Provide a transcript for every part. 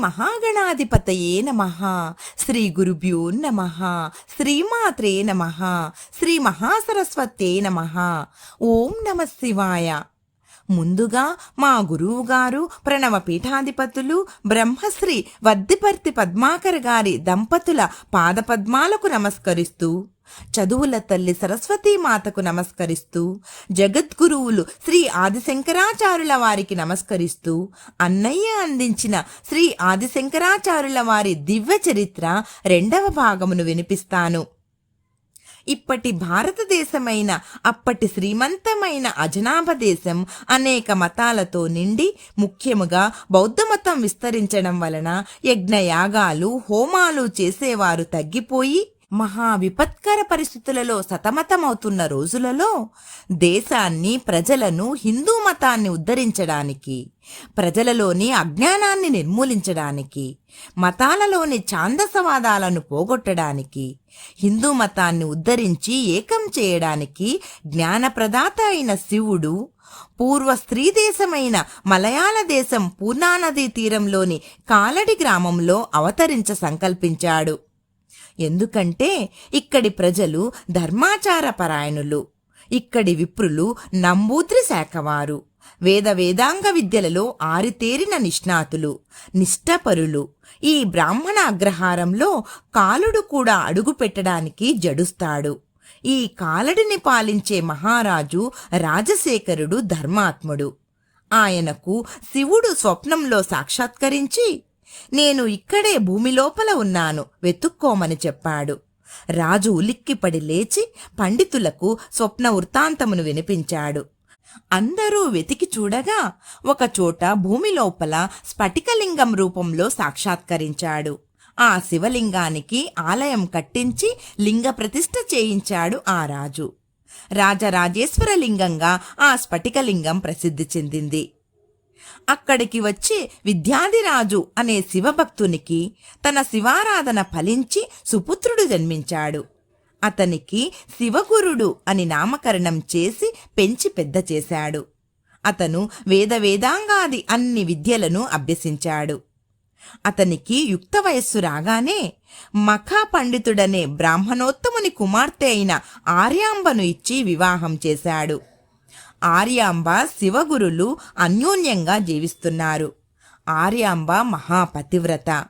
మహాగణాధిపతయే నమ. శ్రీ గురుభ్యో నమ. శ్రీమాత్రే నమ. శ్రీ మహాసరస్వతే నమ. ఓం నమ శివాయ. ముందుగా మా గురువుగారు ప్రణవ పీఠాధిపతులు బ్రహ్మశ్రీ వద్దిపర్తి పద్మాకర్ గారి దంపతుల పాదపద్మాలకు నమస్కరిస్తూ చదువుల తల్లి సరస్వతీ మాతకు నమస్కరిస్తూ జగద్గురువులు శ్రీ ఆదిశంకరాచార్యుల వారికి నమస్కరిస్తూ అన్నయ్య అందించిన శ్రీ ఆదిశంకరాచార్యుల వారి దివ్య చరిత్ర రెండవ భాగమును వినిపిస్తాను. ఇప్పటి భారతదేశమైన అప్పటి శ్రీమంతమైన అజనాభ దేశం అనేక మతాలతో నిండి ముఖ్యముగా బౌద్ధ మతం విస్తరించడం వలన యజ్ఞయాగాలు హోమాలు చేసేవారు తగ్గిపోయి మహా విపత్కర పరిస్థితులలో సతమతమవుతున్న రోజులలో దేశాన్ని ప్రజలను హిందూ మతాన్ని ఉద్ధరించడానికి ప్రజలలోని అజ్ఞానాన్ని నిర్మూలించడానికి మతాలలోని ఛాందసవాదాలను పోగొట్టడానికి హిందూ మతాన్ని ఉద్ధరించి ఏకం చేయడానికి జ్ఞానప్రదాత అయిన శివుడు పూర్వ స్త్రీ దేశమైన మలయాళ దేశం పూర్ణానదీ తీరంలోని కాలడి గ్రామంలో అవతరించ సంకల్పించాడు. ఎందుకంటే ఇక్కడి ప్రజలు ధర్మాచార పరాయణులు ఇక్కడి విప్రులు నంబూద్రి శాఖవారు. వేద వేదాంగ విద్యలలో ఆరితేరిన నిష్ణాతులు నిష్ఠపరులు. ఈ బ్రాహ్మణ అగ్రహారంలో కాలుడు కూడా అడుగు పెట్టడానికి జడుస్తాడు. ఈ కాలడిని పాలించే మహారాజు రాజశేఖరుడు ధర్మాత్ముడు. ఆయనకు శివుడు స్వప్నంలో సాక్షాత్కరించి నేను ఇక్కడే భూమి లోపల ఉన్నాను వెతుక్కోమని చెప్పాడు. రాజు ఉలిక్కిపడి లేచి పండితులకు స్వప్న వృత్తాంతమును వినిపించాడు. అందరూ వెతికి చూడగా ఒకచోట భూమి లోపల స్ఫటికలింగం రూపంలో సాక్షాత్కరించాడు. ఆ శివలింగానికి ఆలయం కట్టించి లింగ ప్రతిష్ఠ చేయించాడు ఆ రాజు. రాజరాజేశ్వరలింగంగా ఆ స్ఫటికలింగం ప్రసిద్ధి చెందింది. అక్కడికి వచ్చి విద్యాధిరాజు అనే శివభక్తునికి తన శివారాధన ఫలించి సుపుత్రుడు జన్మించాడు. అతనికి శివగురుడు అని నామకరణం చేసి పెంచి పెద్ద చేశాడు. అతను వేద వేదాంగాది అన్ని విద్యలను అభ్యసించాడు. అతనికి యుక్త వయస్సు రాగానే మఖా పండితుడనే బ్రాహ్మణోత్తముని కుమార్తె అయిన ఆర్యాంబను ఇచ్చి వివాహం చేశాడు. ఆర్యాంబ శివగురులు అన్యోన్యంగా జీవిస్తున్నారు. ఆర్యాంబ మహాపతివ్రత.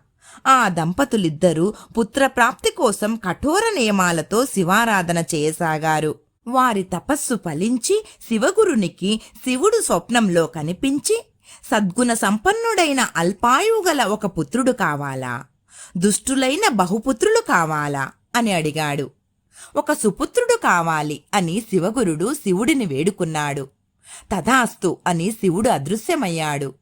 ఆ దంపతులిద్దరూ పుత్రప్రాప్తి కోసం కఠోర నియమాలతో శివారాధన చేయసాగారు. వారి తపస్సు ఫలించి శివగురునికి శివుడు స్వప్నంలో కనిపించి సద్గుణ సంపన్నుడైన అల్పాయుగల ఒక పుత్రుడు కావాలా? దుష్టులైన బహుపుత్రులు కావాలా? అని అడిగాడు. ఒక సుపుత్రుడు కావాలి అని శివగురుడు శివుడిని వేడుకున్నాడు. తథాస్తు అని శివుడు అదృశ్యమయ్యాడు.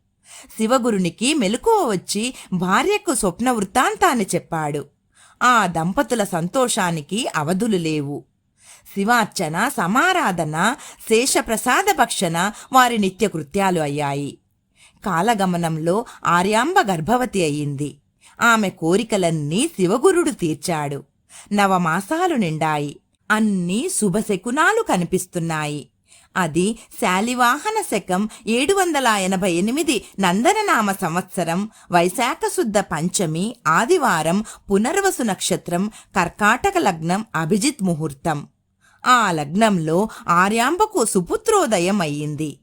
శివగురునికి మెలకువ వచ్చి భార్యకు స్వప్న వృత్తాంతాన్ని చెప్పాడు. ఆ దంపతుల సంతోషానికి అవధులు లేవు. శివార్చన సమారాధన శేషప్రసాద భక్షణ వారి నిత్యకృత్యాలు అయ్యాయి. కాలగమనంలో ఆర్యాంబ గర్భవతి అయింది ఆమె కోరికలన్నీ శివగురుడు తీర్చాడు. నవమాసాలు నిండాయి. అన్నీ శుభశకునాలు కనిపిస్తున్నాయి. అది శాలివాహన శకం ఏడు వందల ఎనభై ఎనిమిది నందననామ సంవత్సరం వైశాఖ శుద్ధ పంచమి ఆదివారం పునర్వసు నక్షత్రం కర్కాటక లగ్నం అభిజిత్ ముహూర్తం. ఆ లగ్నంలో ఆర్యాంబకు సుపుత్రోదయం అయ్యింది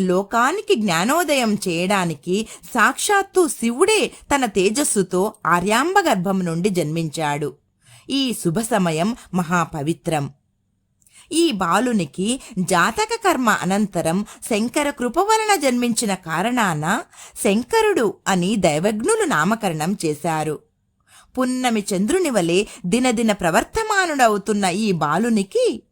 లోకానికి జ్ఞానోదయం చేయడానికి సాక్షాత్తు శివుడే తన తేజస్సుతో ఆర్యాంబ గర్భం నుండి జన్మించాడు. ఈ శుభ సమయం మహాపవిత్రం. ఈ బాలునికి జాతక కర్మ అనంతరం శంకర కృప వలన జన్మించిన కారణాన శంకరుడు అని దైవజ్ఞులు నామకరణం చేశారు. పున్నమి చంద్రుని వలె దినదిన ప్రవర్తమానుడవుతున్న ఈ బాలునికి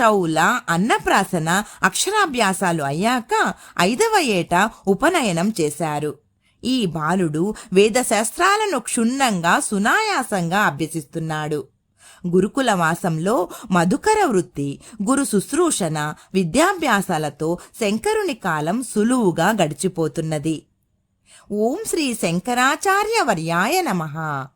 చౌల అన్నప్రాసన అక్షరాభ్యాసాలు అయ్యాక ఐదవ ఏట ఉపనయనం చేశారు. ఈ బాలుడు వేదశాస్త్రాలను క్షుణ్ణంగా సునాయాసంగా అభ్యసిస్తున్నాడు. గురుకుల వాసంలో మధుకర వృత్తి గురు శుశ్రూషణ విద్యాభ్యాసాలతో శంకరుని కాలం సులువుగా గడిచిపోతున్నది. ఓం శ్రీ శంకరాచార్య వర్యాయ నమః.